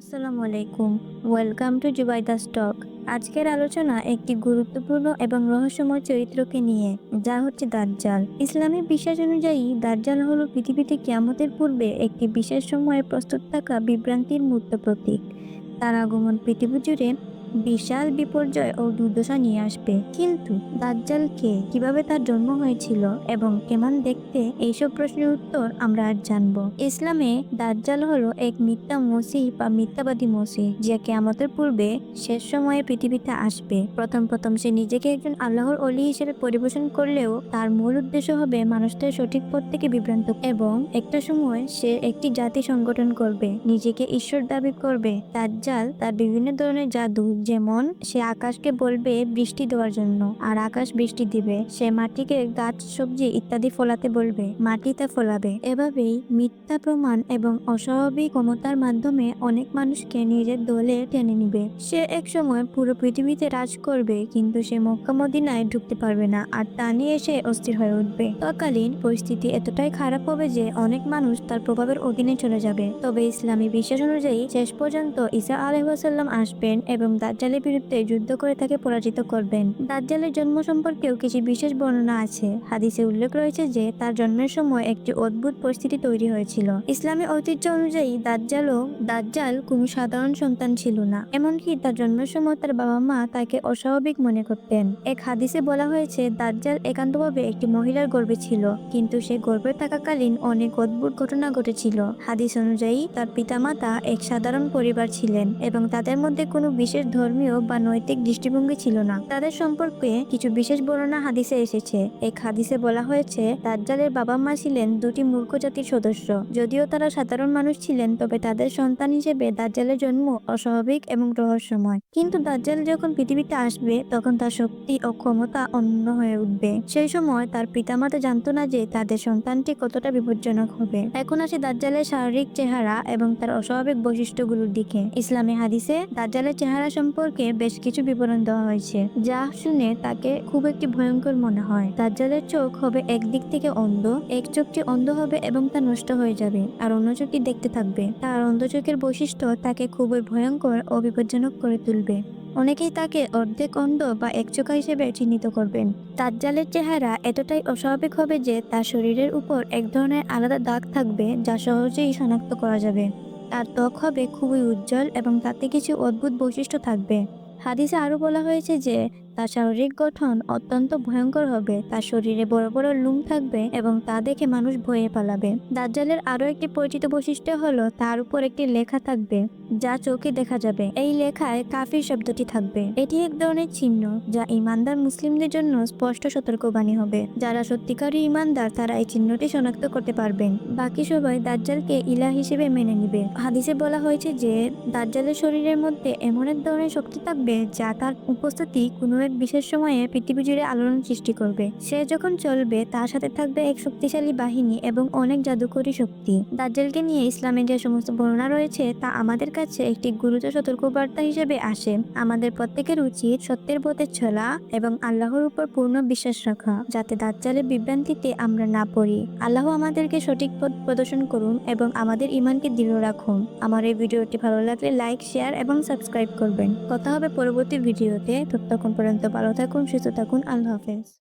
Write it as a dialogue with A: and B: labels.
A: আসসালামু আলাইকুম। Welcome to জুবাই জুবাইদা স্টক আজকের আলোচনা একটি গুরুত্বপূর্ণ এবং রহস্যময় চরিত্রকে নিয়ে, যা হচ্ছে দাজ্জাল। ইসলামী বিশ্বাস অনুযায়ী, দাজ্জাল হল পৃথিবীতে কিয়ামতের পূর্বে একটি বিশেষ সময়ে প্রস্তুত থাকা বিভ্রান্তির মূর্ত প্রতীক। তার আগমন পৃথিবী জুড়ে বিশাল বিপর্যয় ও দুর্দশা নিয়ে আসবে। কিন্তু দাজ্জাল কে কীভাবে তার জন্ম হয়েছিল এবং কেমন দেখতে, এইসব প্রশ্নের উত্তর আমরা আজ জানব। ইসলামে দাজ্জাল হলো এক মিথ্যা মসিহ বা মিথ্যাবাদী মসিহ, যে কেয়ামতের পূর্বে শেষ সময়ে পৃথিবীতে আসবে। প্রথম প্রথম সে নিজেকে একজন আল্লাহর অলি হিসেবে পরিবেশন করলেও তার মূল উদ্দেশ্য হবে মানুষদের সঠিক পথ থেকে বিভ্রান্ত এবং একটা সময় সে একটি জাতি সংগঠন করবে, নিজেকে ঈশ্বর দাবি করবে। দাজ্জাল তার বিভিন্ন ধরনের জাদু যেমন, সে আকাশকে বলবে বৃষ্টি দেওয়ার জন্য, আর আকাশ বৃষ্টি দিবে। সে মাটিকে গাছ, সবজি ইত্যাদি ফলাতে বলবে মাটি তা ফলাবে। এভাবেই মিথ্যা প্রমাণ এবং অস্বাভাবিক ক্ষমতার মাধ্যমে অনেক মানুষকে নিজের দলে টেনে নিবে। সে এক সময় পুরো পৃথিবীতে রাজ করবে, কিন্তু সে মক্কা মদিনায় ঢুকতে পারবে না, আর তা নিয়ে সে অস্থির হয়ে উঠবে। তৎকালীন পরিস্থিতি এতটাই খারাপ হবে যে অনেক মানুষ তার প্রভাবের অধীনে চলে যাবে। তবে ইসলামী বিশ্বাস অনুযায়ী শেষ পর্যন্ত ঈসা আলহাসাল্লাম আসবেন এবং দাজ্জালের বিরুদ্ধে যুদ্ধ করে তাকে পরাজিত করবেন। দাজ্জালের জন্ম সম্পর্কেও কিছু বিশেষ বর্ণনা আছে। হাদিসে উল্লেখ রয়েছে যে, তার জন্মের সময় একটি অদ্ভুত পরিস্থিতি তৈরি হয়েছিল। ইসলামী ঐতিহ্য অনুযায়ী দাজ্জালও দাজ্জাল কোনো সাধারণ সন্তান ছিল না। এমনকি তার জন্মের সময় তার বাবা মা তাকে অস্বাভাবিক মনে করতেন। এক হাদিসে বলা হয়েছে, দাজ্জাল একান্তভাবে একটি মহিলার গর্ভে ছিল, কিন্তু সে গর্ভে থাকাকালীন অনেক অদ্ভুত ঘটনা ঘটেছিল। হাদিস অনুযায়ী, তার পিতামাতা এক সাধারণ পরিবার ছিলেন এবং তাদের মধ্যে কোনো বিশেষ ধর্মীয় বা নৈতিক দৃষ্টিভঙ্গি ছিল না। তাদের সম্পর্কে কিছু বিশেষ বর্ণনা হাদিসে এসেছে। এক হাদিসে বলা হয়েছে, দাজ্জালের বাবা মা ছিলেন দুটি মূর্খ জাতির সদস্য। যদিও তারা সাধারণ মানুষ ছিলেন, তবে তাদের সন্তান হিসেবে দাজ্জালের জন্ম অস্বাভাবিক এবং রহস্যময়। কিন্তু দাজ্জাল যখন পৃথিবীতে আসবে, তখন তার শক্তি ও ক্ষমতা অন্য হয়ে উঠবে। সেই সময় তার পিতামাতা জানতো না যে তাদের সন্তানটি কতটা বিপজ্জনক হবে। এখন আসে দাজ্জালের শারীরিক চেহারা এবং তার অস্বাভাবিক বৈশিষ্ট্যগুলোর দিকে। ইসলামী হাদিসে দাজ্জালের চেহারা সম্পর্কে বেশ কিছু বিবরণ দেওয়া হয়েছে, যা শুনে তাকে খুব একটি ভয়ঙ্কর মনে হয়। দাজ্জালের চোখ হবে একদিক থেকে অন্ধ, এক চোখটি অন্ধ হবে এবং তা নষ্ট হয়ে যাবে, আর অন্য চোখটি দেখতে থাকবে। তার অন্ধ চোখের বৈশিষ্ট্য তাকে খুবই ভয়ঙ্কর ও বিপজ্জনক করে তুলবে। অনেকেই তাকে অর্ধেক অন্ধ বা একচোখা হিসেবে চিহ্নিত করবেন। দাজ্জালের চেহারা এতটাই অস্বাভাবিক হবে যে তার শরীরের উপর এক ধরনের আলাদা দাগ থাকবে, যা সহজেই শনাক্ত করা যাবে। তার ত্বক হবে খুবই উজ্জ্বল এবং তাতে কিছু অদ্ভুত বৈশিষ্ট্য থাকবে। হাদিসে আরও বলা হয়েছে যে তার শারীরিক গঠন অত্যন্ত ভয়ঙ্কর হবে। তার শরীরে বড় বড় লুম থাকবে এবং তা দেখে মানুষ ভয়ে পালাবে। দাজ্জালের আরও একটি পরিচিত বৈশিষ্ট্য হলো, তার উপর একটি লেখা থাকবে, যা চোখে দেখা যাবে। এই লেখায় কাফির শব্দটি থাকবে। এটি এক ধরনের চিহ্ন, যা ইমানদার মুসলিমদের জন্য স্পষ্ট সতর্কবাণী হবে। যারা সত্যিকারী ইমানদার, তারা এই চিহ্নটি শনাক্ত করতে পারবেন। বাকি সবাই দাজ্জালকে ইলা হিসেবে মেনে নিবে। হাদিসে বলা হয়েছে যে, দাজ্জালের শরীরের মধ্যে এমন এক ধরনের শক্তি থাকবে, যা তার উপস্থিতি কোনো এক বিশেষ সময়ে পৃথিবী জুড়ে আলোড়ন সৃষ্টি করবে। সে যখন চলবে, তার সাথে থাকবে এক শক্তিশালী বাহিনী এবং অনেক জাদুকরী শক্তি। দাজ্জালকে নিয়ে ইসলামের যে সমস্ত বর্ণনা রয়েছে, তা আমাদের কাছে একটি গুরুতর সতর্কবার্তা হিসেবে আসে। আমাদের প্রত্যেকের উচিত সত্যের পথে চলা এবং আল্লাহর উপর পূর্ণ বিশ্বাস রাখা, যাতে দাজ্জালের বিভ্রান্তিতে আমরা না পড়ি। আল্লাহ আমাদেরকে সঠিক পথ প্রদর্শন করুন এবং আমাদের ইমানকে দৃঢ় রাখুন। আমার এই ভিডিওটি ভালো লাগলে লাইক, শেয়ার এবং সাবস্ক্রাইব করবেন। কথা হবে পরবর্তী ভিডিওতে। ততক্ষণ পর্যন্ত ভালো থাকুন সুস্থ থাকুন আল্লাহ হাফেজ।